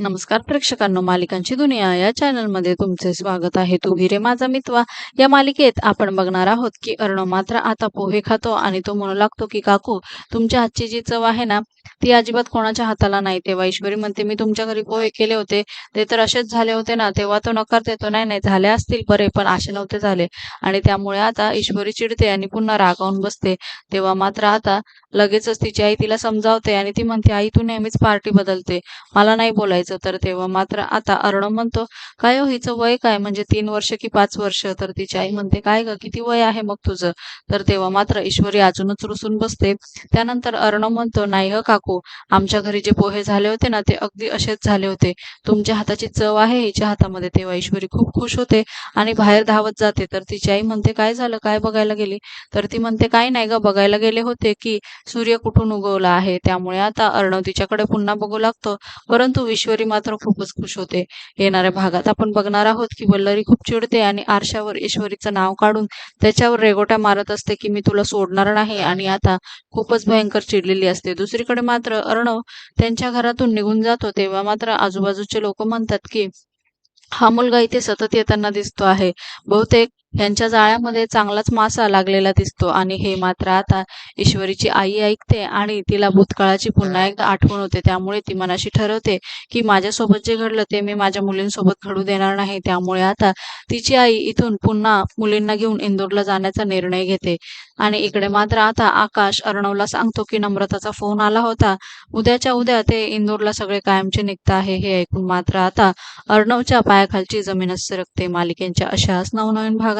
नमस्कार प्रेक्षकांनो मालिकांची दुनिया या चॅनलमध्ये तुमचे स्वागत आहे. तू भिरे माझा मितवा. या मालिकेत आपण बघणार आहोत की अर्णव मात्र आता पोहे खातो आणि तो म्हणू लागतो की काकू तुमच्या हातची जी चव आहे ना ती अजिबात कोणाच्या हाताला नाही. तेव्हा ईश्वरी म्हणते मी तुमच्या घरी पोहे केले होते. ते तर असेच झाले होते ना तेव्हा तो नकार देतो. नाही नाही झाले असतील बरे पण असे नव्हते झाले. आणि त्यामुळे आता ईश्वरी चिडते आणि पुन्हा रागावून बसते. तेव्हा मात्र आता लगेचच तिची आई तिला समजावते आणि ती म्हणते आई तू नेहमीच पार्टी बदलते. मला नाही बोलायचं. तर तेव्हा मात्र आता अर्णव म्हणतो काय हो हिचं वय काय? म्हणजे तीन वर्ष की पाच वर्ष? तर तिची आई म्हणते काय ग किती वय आहे मग तुझं? तर तेव्हा मात्र ईश्वरी अजूनच रुसून बसते. त्यानंतर अर्णव म्हणतो नाही ह काकू आमच्या घरी जे पोहे झाले होते ना ते अगदी असेच झाले होते. तुमच्या हाताची चव आहे हिच्या हातामध्ये. तेव्हा ईश्वरी खूप खुश होते आणि बाहेर धावत जाते. तर तिची आई म्हणते काय झालं? काय बघायला गेली? तर ती म्हणते काय नाही ग बघायला गेले होते की सूर्य कुठून उगवला आहे? त्यामुळे आता अर्णव तिच्याकडे पुन्हा बघू लागतो. परंतु ईश्वरी मात्र खूपच खुश होते. येणाऱ्या भागात आपण बघणार आहोत की वल्लरी खूप चिडते आणि आरशावर ईश्वरीचं नाव काढून त्याच्यावर रेगोट्या मारत असते की मी तुला सोडणार नाही आणि आता खूपच भयंकर चिडलेली असते. दुसरीकडे मात्र अर्णव त्यांच्या घरातून निघून जातो. तेव्हा मात्र आजूबाजूचे लोक म्हणतात की हा मुलगा इथे सतत येताना दिसतो आहे. बहुतेक यांच्या जाळ्यामध्ये चांगलाच मासा लागलेला दिसतो आणि हे मात्र आता ईश्वरीची आई ऐकते आणि तिला भूतकाळाची पुन्हा एकदा आठवण होते. त्यामुळे ती मनाशी ठरवते की माझ्यासोबत जे घडलं ते मी माझ्या मुलींसोबत घडू देणार नाही. त्यामुळे आता तिची आई इथून पुन्हा मुलींना घेऊन इंदोरला जाण्याचा निर्णय घेते. आणि इकडे मात्र आता आकाश अर्णवला सांगतो की नम्रताचा फोन आला होता. उद्याच्या उद्या ते इंदोरला सगळे कायमचे निघत आहे हे ऐकून मात्र आता अर्णवच्या पायाखालची जमीनच सरकते मालिकेंच्या अशाच नवनवीन भागात